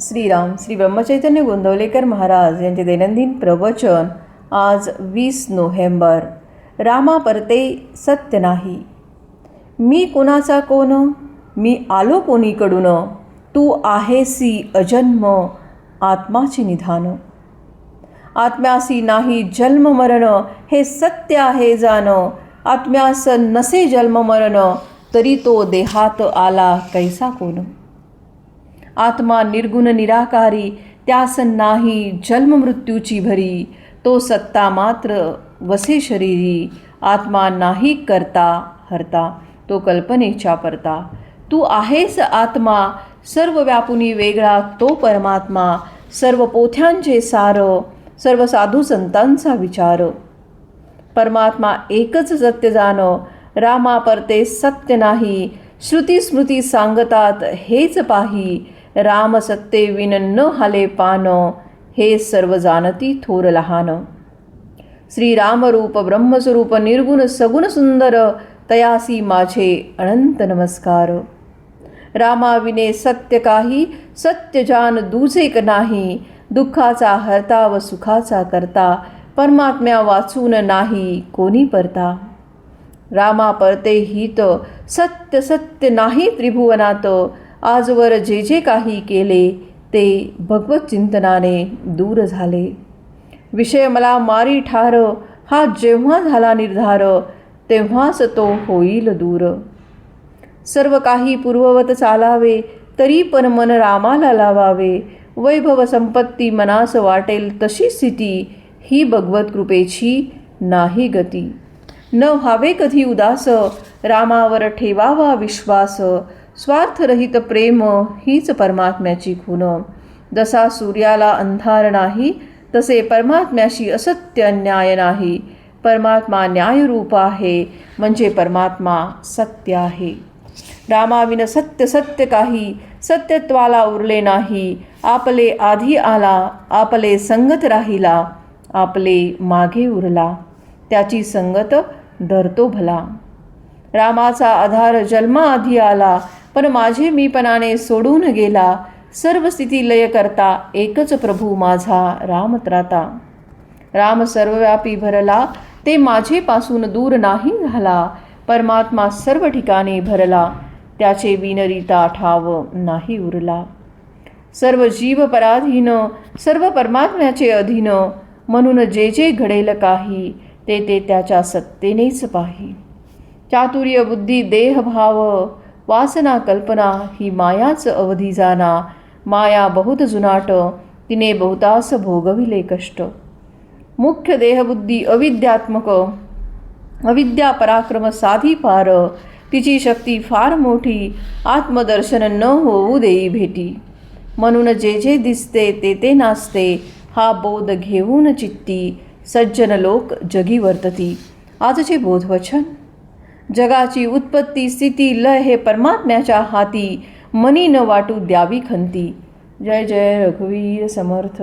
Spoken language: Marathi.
श्रीराम श्री ब्रह्मचैतन्य गोंदवलेकर महाराज यांचे दैनंदिन प्रवचन आज वीस नोव्हेंबर. रामा परते सत्य नाही. मी कोणाचा कोण? मी आलो कोणीकडून? तू आहेसी अजन्म आत्माचे निधान. आत्म्यासी नाही जन्म मरण हे सत्य आहे जाण. आत्म्यास नसे जन्म मरण तरी तो देहात आला कैसा कोण? आत्मा निर्गुण निराकारी त्यास नाही जन्म मृत्यूची भरी. तो सत्ता मात्र वसे शरीरी आत्मा नाही करता हरता तो कल्पनेच्या परता. तू आहेस आत्मा सर्व व्यापुनी वेगळा तो परमात्मा सर्व पोथ्यांचे सार सर्व साधू संतांचा विचार. परमात्मा एकच सत्य जाण रामा परते सत्य नाही श्रुती स्मृती सांगतात हेच पाही. राम सत्ते विन न हाले पान हे सर्व जाणती थोर लहान. श्रीरामरूप ब्रह्मस्वरूप निर्गुण सगुण सुंदर तयासी माझे अनंत नमस्कार. रामाविने सत्य काही सत्य जान दुजेक नाही दुःखाचा हरता व सुखाचा करता परमात्म्या वाचून नाही कोणी परता. रामा परते हित सत्य सत्य नाही त्रिभुवनात आजवर जे जे काही केले ते भगवत चिंतनाने दूर झाले. विषय मला मारी ठार हा जेव्हा झाला निर्धार तेव्हाच तो होईल दूर. सर्व काही पूर्ववत चालावे तरी पण मन रामाला लावावे. वैभव संपत्ती मनास वाटेल तशी स्थिती ही भगवत कृपेची नाही गती. न व्हावे कधी उदास रामावर ठेवावा विश्वास स्वार्थरहित प्रेम हीच परमात्म्याची खून जसा सूर्याला अंधार नाही तसे परमात्म्याशी असत्य अन्याय नाही. परमात्मा न्यायरूप आहे म्हणजे परमात्मा सत्य आहे. रामाविन सत्य सत्य काही सत्यत्वाला उरले नाही. आपले आधी आला आपले संगत राहिला आपले मागे उरला. त्याची संगत धरतो भला. रामाचा आधार जन्माआधी आला पण माझे मीपणाने सोडून गेला. सर्व स्थिती लय करता एकच प्रभू माझा रामत्राता. राम सर्वव्यापी भरला ते माझेपासून दूर नाही झाला. परमात्मा सर्व ठिकाणी भरला त्याचे विनरिता ठाव नाही उरला. सर्व जीव पराधीन सर्व परमात्म्याचे अधीन म्हणून जे जे घडेल काही ते ते त्याच्या सत्तेनेच पाही. चातुर्य बुद्धी देहभाव वासना कल्पना ही मायाच अवधी जाना. माया बहुत जुनाट तिने बहुतास भोगविले कष्ट. मुख्य देहबुद्धी अविद्यात्मक अविद्या पराक्रम साधी फार तिची शक्ती फार मोठी आत्मदर्शन न होऊ देई भेटी. म्हणून जे जे दिसते ते ते नाचते हा बोध घेऊन चित्ती. सज्जन लोक जगी वर्तती. आजचे बोधवचन जगाची उत्पत्ती स्थिती लय हे परमात्म्याच्या हाती. मनी न वाटू द्यावी खंती. जय जय रघुवीर समर्थ.